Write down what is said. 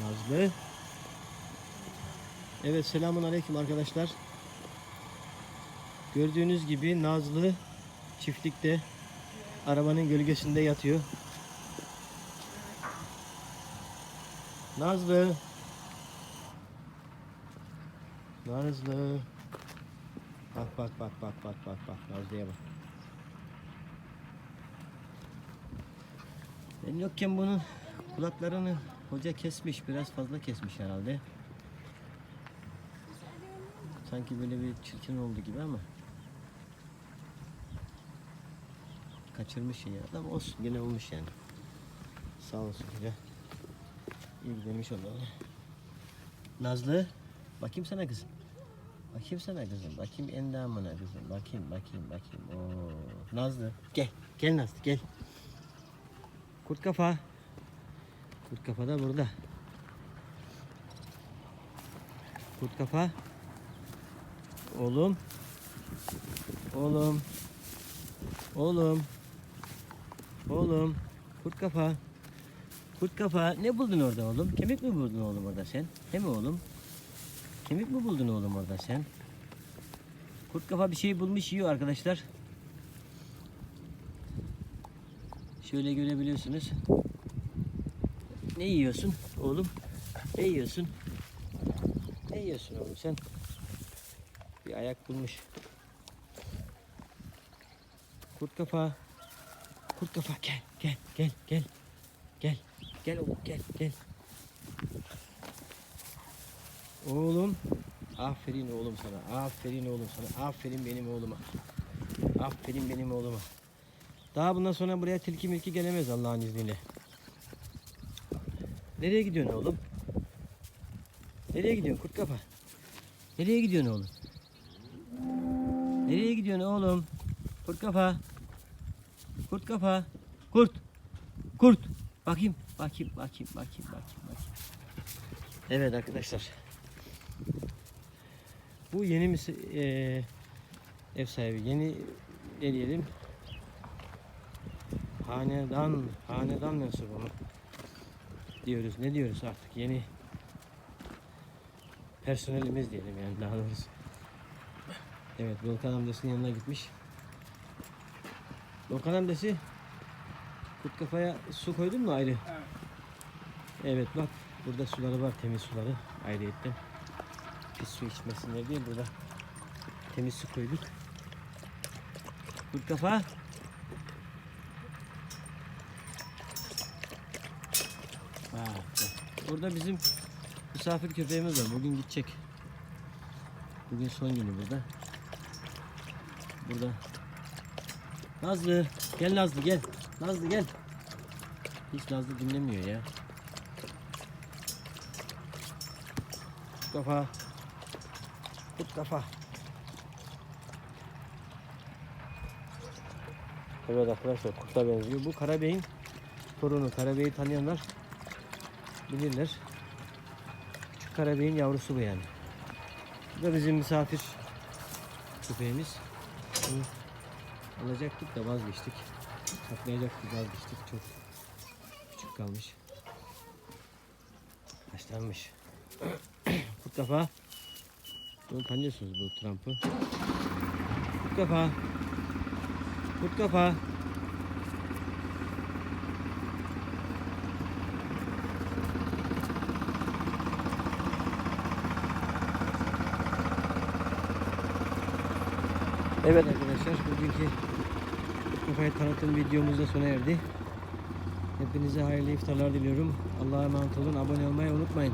Nazlı. Evet selamun aleyküm arkadaşlar. Gördüğünüz gibi Nazlı çiftlikte arabanın gölgesinde yatıyor. Nazlı. Nazlı. Bak bak bak bak bak bak bak Nazlı'ya bak. Ben yokken bunun kulaklarını hoca kesmiş. Biraz fazla kesmiş herhalde. Sanki böyle bir çirkin oldu gibi ama. Kaçırmış ya. Ama olsun gene olmuş yani. Sağ olsun hoca. İlgilenmiş onlarla. Nazlı. Bakayım sana kızım. Bakayım sana kızım. Bakayım endamına kızım. Bakayım bakayım bakayım. Oo. Nazlı. Gel. Gel Nazlı gel. Kurt kafa. Kurt kafa da burada. Kurt kafa. Oğlum. Oğlum. Oğlum. Oğlum. Kurt kafa. Kurt kafa. Ne buldun orada oğlum? Kemik mi buldun oğlum orada sen? He mi oğlum? Kemik mi buldun oğlum orada sen? Kurt kafa bir şey bulmuş yiyor arkadaşlar. Şöyle görebiliyorsunuz. Ne yiyorsun oğlum? Ne yiyorsun? Ne yiyorsun oğlum sen? Bir ayak bulmuş. Kurt kafa. Kurt kafa gel gel gel gel. Gel. Gel oğlum gel gel. Oğlum. Aferin oğlum sana. Aferin oğlum sana. Aferin benim oğluma. Aferin benim oğluma. Daha bundan sonra buraya tilki milki gelemez Allah'ın izniyle. Nereye gidiyorsun oğlum? Nereye gidiyorsun kurt kafa? Nereye gidiyorsun oğlum? Nereye gidiyorsun oğlum? Kurt kafa. Kurt kafa. Kurt. Kurt. Bakayım. Bakayım. Bakayım. Bakayım. Bakayım. Bakayım. Evet arkadaşlar. Bu yeni mis eee, ev sahibi. Yeni ne diyelim? Hanedan, hanedan mensubu mu? Diyoruz. Ne diyoruz artık? Yeni personelimiz diyelim yani daha doğrusu. Evet, Volkan amcasının yanına gitmiş. Volkan amcası kurt kafaya su koydun mu ayrı? Evet. Evet bak burada suları var temiz suları ayrıyetten. Pis su içmesinler diye burada temiz su koyduk. Kurt kafa. Burada bizim misafir köpeğimiz var. Bugün gidecek. Bugün son günü burada. Burada. Nazlı. Gel Nazlı gel. Nazlı gel. Hiç Nazlı dinlemiyor ya. Kut kafa. Kut kafa. Evet arkadaşlar kurta benziyor. Bu Karabey'in torunu. Karabey'i tanıyanlar bilirler. Şu Karabey'in yavrusu bu yani. Bu da bizim misafir köpeğimiz. Alacaktık da vazgeçtik. Saklayacaktık vazgeçtik. Çok küçük kalmış. Yaşlanmış. Kurt kafa. Bunu tanıyorsunuz bu Trump'ı. Kurt kafa. Kurt kafa. Evet arkadaşlar bugünkü kafayı tanıtım videomuz da sona erdi. Hepinize hayırlı iftarlar diliyorum. Allah'a emanet olun. Abone olmayı unutmayın.